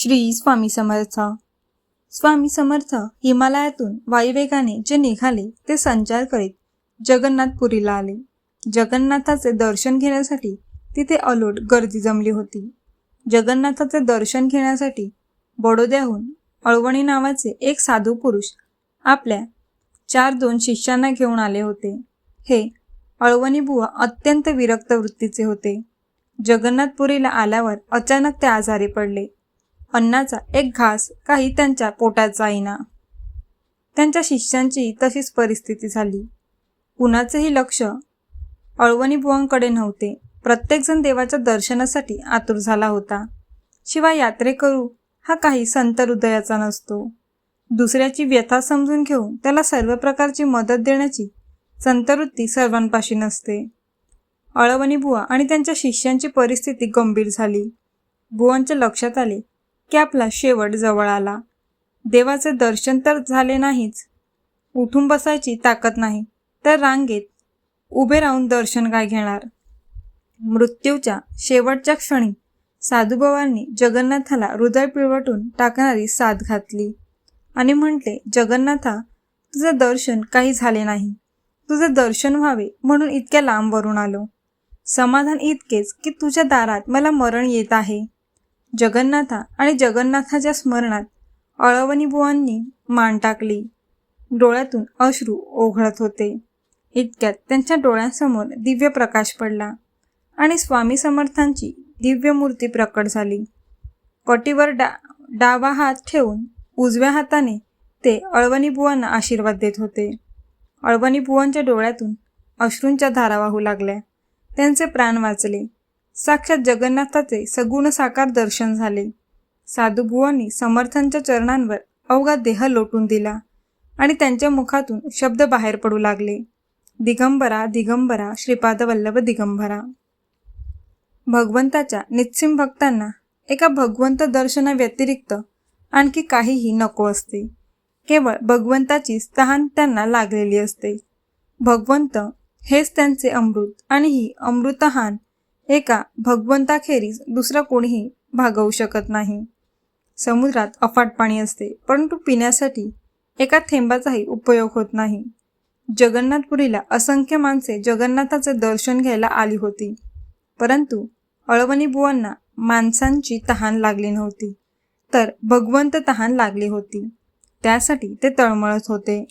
श्री स्वामी समर्थ. स्वामी समर्थ हिमालयातून वायुवेगाने जे निघाले ते संचार करीत जगन्नाथपुरीला आले. जगन्नाथाचे दर्शन घेण्यासाठी तिथे अलोट गर्दी जमली होती. जगन्नाथाचे दर्शन घेण्यासाठी बडोद्याहून अळवणी नावाचे एक साधू पुरुष आपल्या चार दोन शिष्यांना घेऊन आले होते. हे अळवणी बुवा अत्यंत विरक्त वृत्तीचे होते. जगन्नाथपुरीला आल्यावर अचानक ते आजारी पडले. अन्नाचा एक घास काही त्यांच्या पोटात जाईना. त्यांच्या शिष्यांची तशीच परिस्थिती झाली. कुणाचेही लक्ष अळवणी बुवांकडे नव्हते. प्रत्येकजण देवाच्या दर्शनासाठी आतुर झाला होता. शिवाय यात्रेकरू हा काही संत हृदयाचा नसतो. दुसऱ्याची व्यथा समजून घेऊन त्याला सर्व प्रकारची मदत देण्याची संतवृत्ती सर्वांपाशी नसते. अळवणी बुवा आणि त्यांच्या शिष्यांची परिस्थिती गंभीर झाली. बुवांच्या लक्षात आले की आपला शेवट जवळ आला. देवाचे दर्शन तर झाले नाहीच. उठून बसायची ताकद नाही. तर रांगेत उभे राहून दर्शन काय घेणार? मृत्यूच्या शेवटच्या क्षणी साधुभावांनी जगन्नाथाला हृदय पिळवटून टाकणारी साथ घातली. आणि म्हटले जगन्नाथा तुझं दर्शन काही झाले नाही. तुझं दर्शन व्हावे म्हणून इतक्या लांबवरून आलो. समाधान इतकेच की तुझ्या दारात मला मरण येत आहे. जगन्नाथा आणि जगन्नाथाच्या स्मरणात अळवणी बुवांनी मान टाकली. डोळ्यातून अश्रू ओघळत होते. इतक्यात त्यांच्या डोळ्यांसमोर दिव्य प्रकाश पडला आणि स्वामी समर्थांची दिव्य मूर्ती प्रकट झाली. कटीवर डा डावा हात ठेवून उजव्या हाताने ते अळवणीबुवांना आशीर्वाद देत होते. अळवणीबुवांच्या डोळ्यातून अश्रूंच्या धारा वाहू लागल्या. त्यांचे प्राण वाचले. साक्षात जगन्नाथाचे सगुण साकार दर्शन झाले. साधुबुवांनी समर्थांच्या चरणांवर अवघा देह लोटून दिला आणि त्यांच्या मुखातून शब्द बाहेर पडू लागले. दिगंबरा दिगंबरा श्रीपाद वल्लभ दिगंबरा. भगवंताच्या निस्सिम भक्तांना एका भगवंत दर्शनाव्यतिरिक्त आणखी काहीही नको असते. केवळ भगवंताची तहान त्यांना लागलेली असते. भगवंत हेच त्यांचे अमृत आणि ही अमृतहान एका भगवंताखेरीज दुसरा कोणीही भागवू शकत नाही. समुद्रात अफाट पाणी असते परंतु पिण्यासाठी एका थेंबाचाही उपयोग होत नाही. जगन्नाथपुरीला असंख्य माणसे जगन्नाथाचे दर्शन घ्यायला आली होती परंतु अळवणी बुवांना माणसांची तहान लागली नव्हती तर भगवंत तहान लागली होती. त्यासाठी ते तळमळत होते.